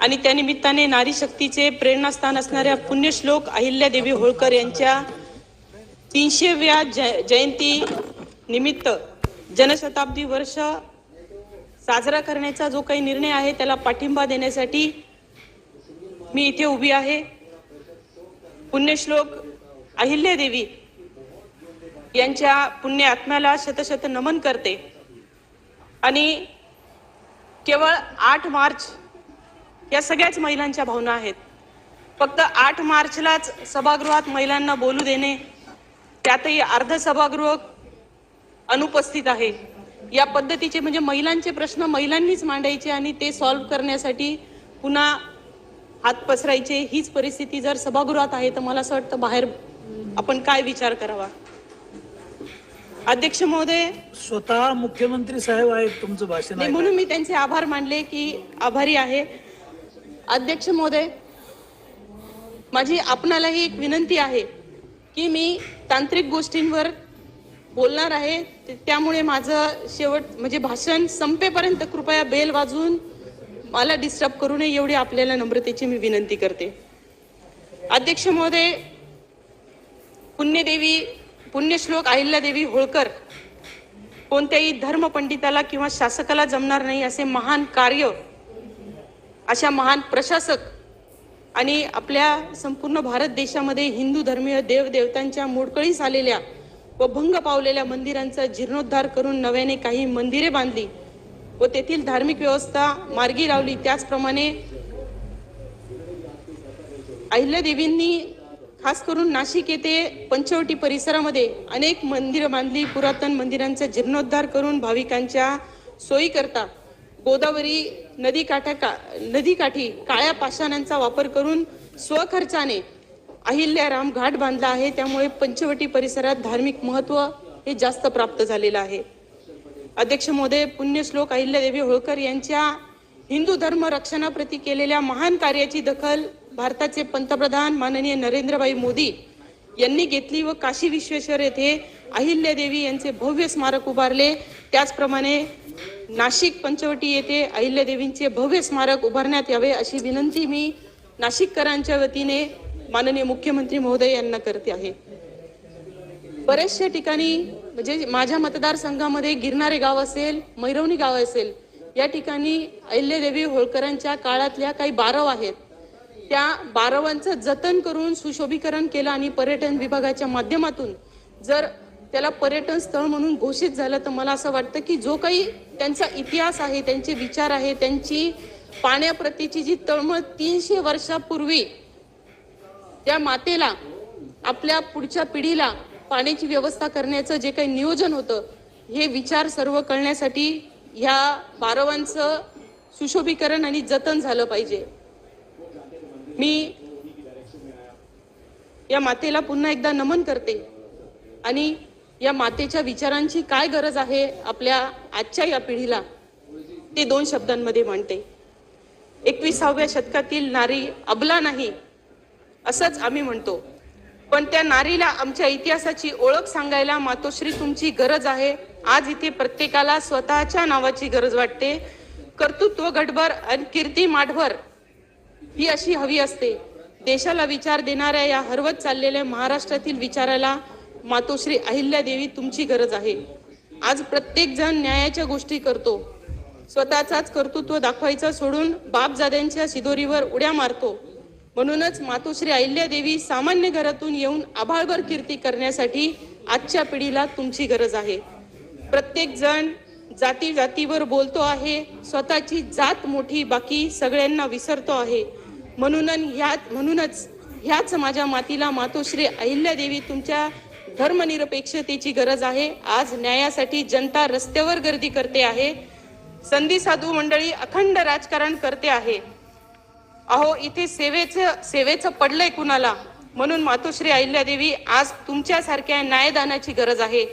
आणि त्यानिमित्ताने नारी शक्तीचे प्रेरणास्थान असणाऱ्या पुण्यश्लोक अहिल्यादेवी होळकर यांच्या तीनशेव्या जय जयंती निमित्त जनशताब्दी वर्ष साजरा करण्याचा जो काही निर्णय आहे त्याला पाठिंबा देण्यासाठी मी इथे उभी आहे. पुण्यश्लोक अहिल्यादेवी यांच्या पुण्य आत्म्याला शतशत नमन करते. आणि केवळ आठ मार्च या सगळ्याच महिलांच्या भावना आहेत. फक्त आठ मार्चलाच सभागृहात महिलांना बोलू देणे त्यातही अर्ध सभागृह अनुपस्थित आहे. या पद्धतीचे म्हणजे महिलांचे प्रश्न महिलांनीच मांडायचे आणि ते सॉल्व्ह करण्यासाठी पुन्हा हात पसरायचे. हीच परिस्थिती जर सभागृहात आहे तर मला असं वाटतं बाहेर आपण काय विचार करावा? अध्यक्ष महोदय? स्वतः मुख्यमंत्री साहेब आहेत तुमचं भाषण म्हणून मी त्यांचे आभार मानले की आभारी आहे. अध्यक्ष महोदय माझी आपणालाही एक विनंती आहे की मी तांत्रिक गोष्टींवर बोलणार आहे. त्यामुळे माझं शेवट म्हणजे भाषण संपेपर्यंत कृपया बेल वाजवून मला डिस्टर्ब करू नये एवढी आपल्याला नम्रतेची मी विनंती करते. अध्यक्ष महोदय पुण्यदेवी पुण्यश्लोक अहिल्यादेवी होळकर कोणत्याही धर्मपंडिताला किंवा शासकाला जमणार नाही असे महान कार्य अशा महान प्रशासक आणि आपल्या संपूर्ण भारत देशामध्ये हिंदू धर्मीय देवदेवतांच्या मोडकळीस आलेल्या व भंग पावलेल्या मंदिरांचा जीर्णोद्धार करून नव्याने काही मंदिरे बांधली व तेथील धार्मिक व्यवस्था मार्गी लावली. त्याचप्रमाणे अहिल्यादेवींनी खास करून नाशिक येथे पंचवटी परिसरामध्ये अनेक मंदिरं बांधली. पुरातन मंदिरांचा जीर्णोद्धार करून भाविकांच्या सोयीकरता गोदावरी नदी काठा का नदीकाठी काळ्या पाषाणांचा वापर करून स्वखर्चाने अहिल्याराम घाट बांधला आहे. त्यामुळे पंचवटी परिसरात धार्मिक महत्त्व हे जास्त प्राप्त झालेलं आहे. अध्यक्ष महोदय पुण्यश्लोक अहिल्यादेवी होळकर यांच्या हिंदू धर्म रक्षणाप्रती केलेल्या महान कार्याची दखल भारताचे पंतप्रधान माननीय नरेंद्रभाई मोदी यांनी घेतली व काशी विश्वेश्वर येथे अहिल्यादेवी यांचे भव्य स्मारक उभारले. त्याचप्रमाणे नाशिक पंचवटी येथे अहिल्यादेवींचे भव्य स्मारक उभारण्यात यावे अशी विनंती मी नाशिककरांच्या वतीने माननीय मुख्यमंत्री महोदय यांना करते आहे. बऱ्याचशा ठिकाणी म्हणजे माझ्या मतदारसंघामध्ये गिरणारे गाव असेल मैरवणी गाव असेल या ठिकाणी अहिल्यादेवी होळकरांच्या काळातल्या काही बारव आहेत. त्या बारवांचं जतन करून सुशोभीकरण केलं आणि पर्यटन विभागाच्या माध्यमातून जर त्याला पर्यटन स्थळ म्हणून घोषित झालं तर मला असं वाटतं की जो काही त्यांचा इतिहास आहे त्यांचे विचार आहे त्यांची पाण्याप्रतीची जी तळमळ तीनशे वर्षापूर्वी त्या मातेला आपल्या पुढच्या पिढीला पाण्याची व्यवस्था करण्याचं जे काही नियोजन होतं हे विचार सर्व कळण्यासाठी ह्या बारवांचं सुशोभीकरण आणि जतन झालं पाहिजे. मी या मातेला पुन्हा एकदा नमन करते आणि या मातेच्या विचारांची काय गरज आहे आपल्या आजच्या या पिढीला? ते दोन शब्दांमध्ये म्हणते. एकविसाव्या शतकातील नारी अबला नाही असंच आम्ही म्हणतो. पण त्या नारीला आमच्या इतिहासाची ओळख सांगायला मातोश्री तुमची गरज आहे. आज इथे प्रत्येकाला स्वतःच्या नावाची गरज वाटते. कर्तृत्व गटभर आणि कीर्ती माठभर ही अशी हवी असते. देशाला विचार देणाऱ्या या हरवत चाललेल्या महाराष्ट्रातील विचाराला मातोश्री अहिल्यादेवी तुमची गरज आहे. आज प्रत्येक जण न्यायाच्या गोष्टी करतो. स्वतःचाच कर्तृत्व दाखवायचं सोडून बापजाद्यांच्या शिदोरीवर उड्या मारतो. म्हणूनच मातोश्री अहिल्यादेवी सामान्य घरातून येऊन आभाळभर कीर्ती करण्यासाठी आजच्या पिढीला तुमची गरज आहे. प्रत्येक जण जाती जातीवर बोलतो आहे. स्वतःची जात मोठी बाकी सगळ्यांना विसरतो आहे. म्हणून ह्यात म्हणूनच ह्याच माझ्या मातीला मातोश्री अहिल्यादेवी तुमच्या धर्मनिरपेक्षतेची गरज आहे. आज न्यायासाठी जनता रस्त्यावर गर्दी करते आहे. संधी साधू मंडळी अखंड राजकारण करते आहे. अहो इथे सेवेचं सेवेचं पडलंय कुणाला? म्हणून मातोश्री अहिल्यादेवी आज तुमच्यासारख्या न्यायदानाची गरज आहे.